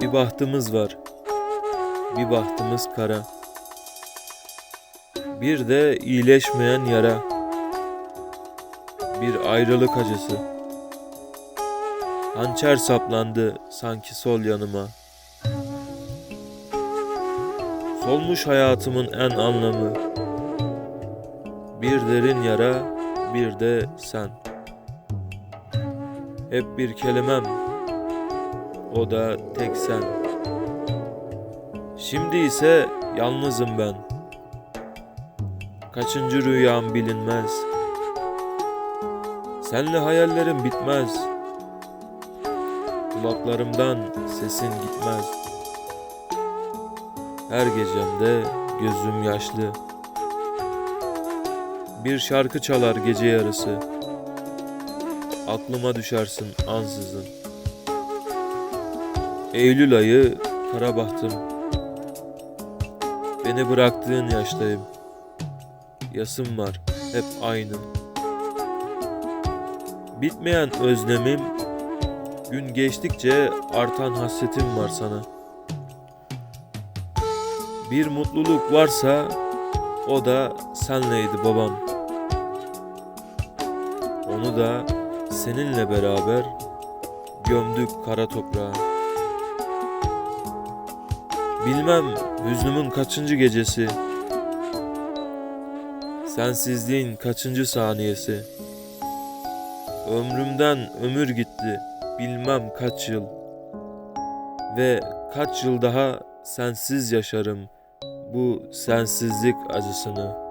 Bir bahtımız var. Bir bahtımız kara. Bir de iyileşmeyen yara. Bir ayrılık acısı. Hançer saplandı sanki sol yanıma. Solmuş hayatımın en anlamı. Bir derin yara, bir de sen. Hep bir kelimem, o da tek sen. Şimdi ise yalnızım ben. Kaçıncı rüyam bilinmez. Senle hayallerim bitmez. Kulaklarımdan sesin gitmez. Her gecemde gözüm yaşlı. Bir şarkı çalar gece yarısı. Aklıma düşersin ansızın. Eylül ayı kara bahtım. Beni bıraktığın yaştayım. Yasım var hep aynı. Bitmeyen özlemim, gün geçtikçe artan hasretim var sana. Bir mutluluk varsa o da senleydi babam. Onu da seninle beraber gömdük kara toprağa. Bilmem hüznümün kaçıncı gecesi. Sensizliğin kaçıncı saniyesi. Ömrümden ömür gitti bilmem kaç yıl. Ve kaç yıl daha sensiz yaşarım bu sensizlik acısını.''